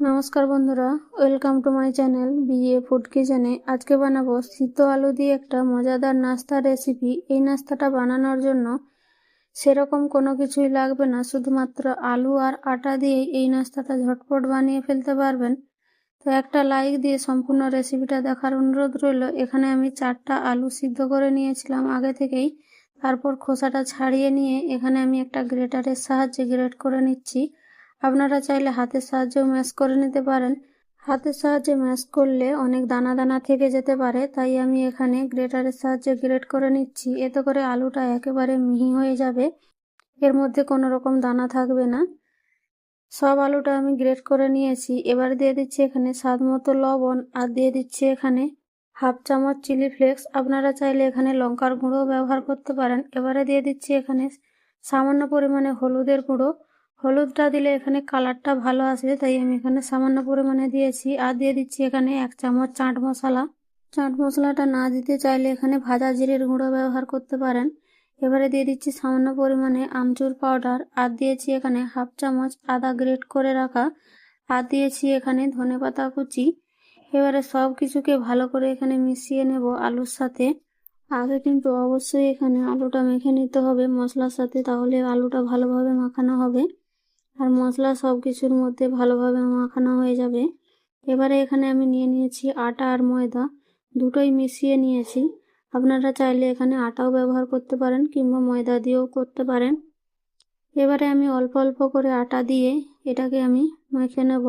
নমস্কার বন্ধুরা, welcome to my channel BA food কিচেনে। আজকে বানাবো সিদ্ধ আলু দিয়ে একটা মজাদার নাস্তার রেসিপি। এই নাস্তাটা বানানোর জন্য সেরকম কোনো কিছুই লাগবে না, শুধুমাত্র আলু আর আটা দিয়ে এই নাস্তাটা ঝটপট বানিয়ে ফেলতে পারবেন। তো একটা লাইক দিয়ে সম্পূর্ণ রেসিপিটা দেখার অনুরোধ রইল। এখানে আমি চারটা আলু সিদ্ধ করে নিয়েছিলাম আগে থেকেই। তারপর খোসাটা ছাড়িয়ে নিয়ে এখানে আমি একটা গ্রেটারের সাহায্যে গ্রেট করে নিচ্ছি। আপনারা চাইলে হাতের সাহায্যেও ম্যাশ করে নিতে পারেন। হাতের সাহায্যে ম্যাশ করলে অনেক দানা দানা থেকে যেতে পারে, তাই আমি এখানে গ্রেটারের সাহায্যে গ্রেট করে নিচ্ছি। এতে করে আলুটা একেবারে মিহি হয়ে যাবে। এর মধ্যে কোনো রকম দানা থাকবে না। সব আলুটা আমি গ্রেট করে নিয়েছি। এবার দিয়ে দিচ্ছি এখানে স্বাদ মতো লবণ আর দিয়ে দিচ্ছি এখানে হাফ চামচ চিলি ফ্লেক্স। আপনারা চাইলে এখানে লঙ্কার গুঁড়ো ব্যবহার করতে পারেন। এবারে দিয়ে দিচ্ছি এখানে সামান্য পরিমাণে হলুদের গুঁড়ো। হলুদটা দিলে এখানে কালারটা ভালো আসবে, তাই আমি এখানে সামান্য পরিমাণে দিয়েছি। আর দিয়ে দিচ্ছি এখানে এক চামচ চাট মশলা। চাট মশলাটা না দিতে চাইলে এখানে ভাজা জিরের গুঁড়ো ব্যবহার করতে পারেন। এবারে দিয়ে দিচ্ছি সামান্য পরিমাণে আমচুর পাউডার। আর দিয়েছি এখানে হাফ চামচ আদা গ্রেট করে রাখা। আর দিয়েছি এখানে ধনে পাতা কুচি। এবারে সব কিছুকে ভালো করে এখানে মিশিয়ে নেব আলুর সাথে। আগে কিন্তু অবশ্যই এখানে আলুটা মেখে নিতে হবে মশলার সাথে, তাহলে আলুটা ভালোভাবে মাখানো হবে। আর মশলা সব কিছুর মধ্যে ভালোভাবে মাখানো হয়ে যাবে। এবারে এখানে আমি নিয়ে নিয়েছি আটা আর ময়দা। দুটোই মিশিয়ে নিয়েছি। আপনারা চাইলে এখানে আটাও ব্যবহার করতে পারেন কিংবা ময়দা দিয়েও করতে পারেন। এবারে আমি অল্প অল্প করে আটা দিয়ে এটাকে আমি মেখে নেব।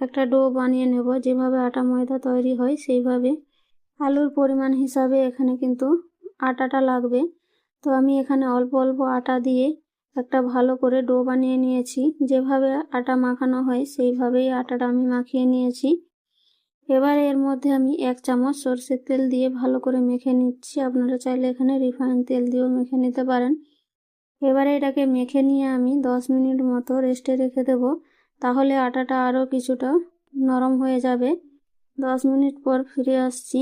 একটা ডো বানিয়ে নেব। যেভাবে আটা ময়দা তৈরি হয়, সেইভাবে। আলুর পরিমাণ হিসাবে এখানে কিন্তু আটাটা লাগবে। তো আমি এখানে অল্প অল্প আটা দিয়ে একটা ভালো করে ডো বানিয়ে নিয়েছি। যেভাবে আটা মাখানো হয়, সেইভাবেই আটাটা আমি মাখিয়ে নিয়েছি। এবার এর মধ্যে আমি এক চামচ সর্ষের তেল দিয়ে ভালো করে মেখে নিচ্ছি। আপনারা চাইলে এখানে রিফাইন তেল দিয়েও মেখে নিতে পারেন। এবারে এটাকে মেখে নিয়ে আমি দশ মিনিট মতো রেস্টে রেখে দেব। তাহলে আটাটা আরও কিছুটা নরম হয়ে যাবে। দশ মিনিট পর ফিরে আসছি।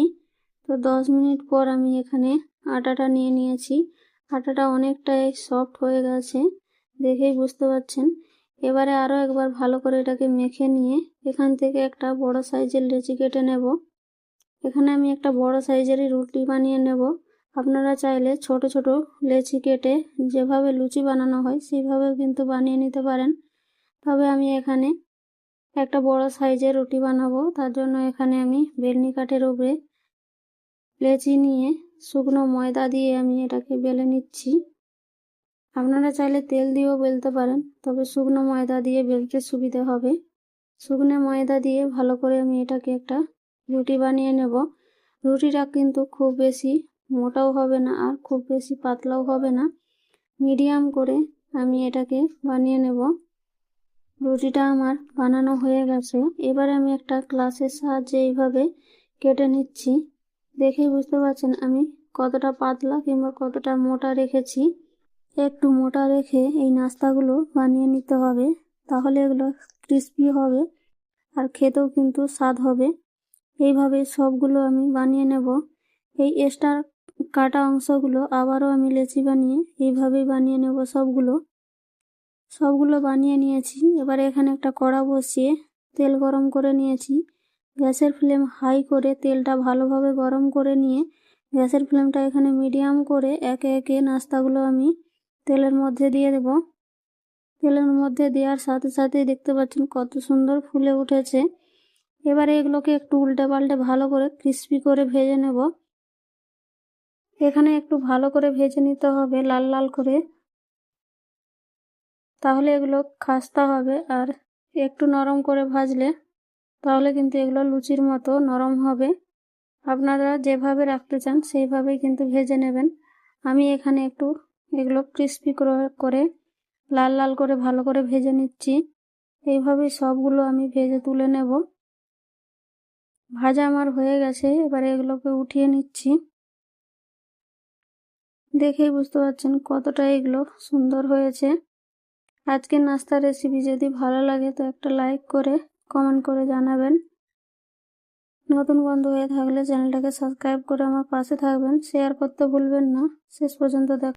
তো দশ মিনিট পর আমি এখানে আটাটা নিয়ে নিয়েছি। আটাটা অনেকটাই সফট হয়ে গেছে, দেখেই বুঝতে পারছেন। এবারে আরও একবার ভালো করে এটাকে মেখে নিয়ে এখান থেকে একটা বড় সাইজের লেচি কেটে নেব। এখানে আমি একটা বড় সাইজেরই রুটি বানিয়ে নেব। আপনারা চাইলে ছোট ছোট লেচি কেটে যেভাবে লুচি বানানো হয় সেইভাবেও কিন্তু বানিয়ে নিতে পারেন। তবে আমি এখানে একটা বড় সাইজের রুটি বানাবো, তার জন্য এখানে আমি বেলনি কাঠের উপরে লেচি নিয়ে শুকনো ময়দা দিয়ে আমি এটাকে বেলে নিচ্ছি। আপনারা চাইলে তেল দিয়েও বেলতে পারেন, তবে শুকনো ময়দা দিয়ে বেলতে সুবিধে হবে। শুকনো ময়দা দিয়ে ভালো করে আমি এটাকে একটা রুটি বানিয়ে নেব। রুটিটা কিন্তু খুব বেশি মোটাও হবে না আর খুব বেশি পাতলাও হবে না। মিডিয়াম করে আমি এটাকে বানিয়ে নেব। রুটিটা আমার বানানো হয়ে গেছে। এবারে আমি একটা গ্লাসের সাহায্যে এইভাবে কেটে নিচ্ছি। দেখেই বুঝতে পারছেন আমি কতটা পাতলা কিংবা কতটা মোটা রেখেছি। একটু মোটা রেখে এই নাস্তাগুলো বানিয়ে নিতে হবে, তাহলে এগুলো ক্রিস্পি হবে আর খেতেও কিন্তু স্বাদ হবে। এইভাবে সবগুলো আমি বানিয়ে নেব। এই এক্সট্রা কাটা অংশগুলো আবারও আমি লেচি বানিয়ে এইভাবেই বানিয়ে নেব সবগুলো। সবগুলো বানিয়ে নিয়েছি। এবার এখানে একটা কড়া বসিয়ে তেল গরম করে নিয়েছি। গ্যাসের ফ্লেম হাই করে তেলটা ভালোভাবে গরম করে নিয়ে গ্যাসের ফ্লেমটা এখানে মিডিয়াম করে একে একে নাস্তাগুলো আমি তেলের মধ্যে দিয়ে দেব। তেলের মধ্যে দেওয়ার সাথে সাথে দেখতে পাচ্ছেন কত সুন্দর ফুলে উঠেছে। এবারে এগুলোকে একটু উল্টে পাল্টে ভালো করে ক্রিস্পি করে ভেজে নেব। এখানে একটু ভালো করে ভেজে নিতে হবে লাল লাল করে। তাহলে এগুলো খাস্তা হবে আর একটু নরম করে ভাজলে তাহলে কিন্তু এগুলো লুচির মতো নরম হবে। আপনারা যেভাবে রাখতে চান সেইভাবেই কিন্তু ভেজে নেবেন। আমি এখানে একটু এগুলো ক্রিস্পি করে লাল লাল করে ভালো করে ভেজে নিচ্ছি। এইভাবেই সবগুলো আমি ভেজে তুলে নেব। ভাজা আমার হয়ে গেছে, এবারে এগুলোকে উঠিয়ে নিচ্ছি। দেখেই বুঝতে পারছেন কতটা এগুলো সুন্দর হয়েছে। আজকের নাস্তার রেসিপি যদি ভালো লাগে তো একটা লাইক করে কমেন্ট করে জানাবেন। নতুন বন্ধু হয়ে থাকলে চ্যানেলটাকে সাবস্ক্রাইব করে আমার পাশে থাকবেন। শেয়ার করতে ভুলবেন না। শেষ পর্যন্ত দেখ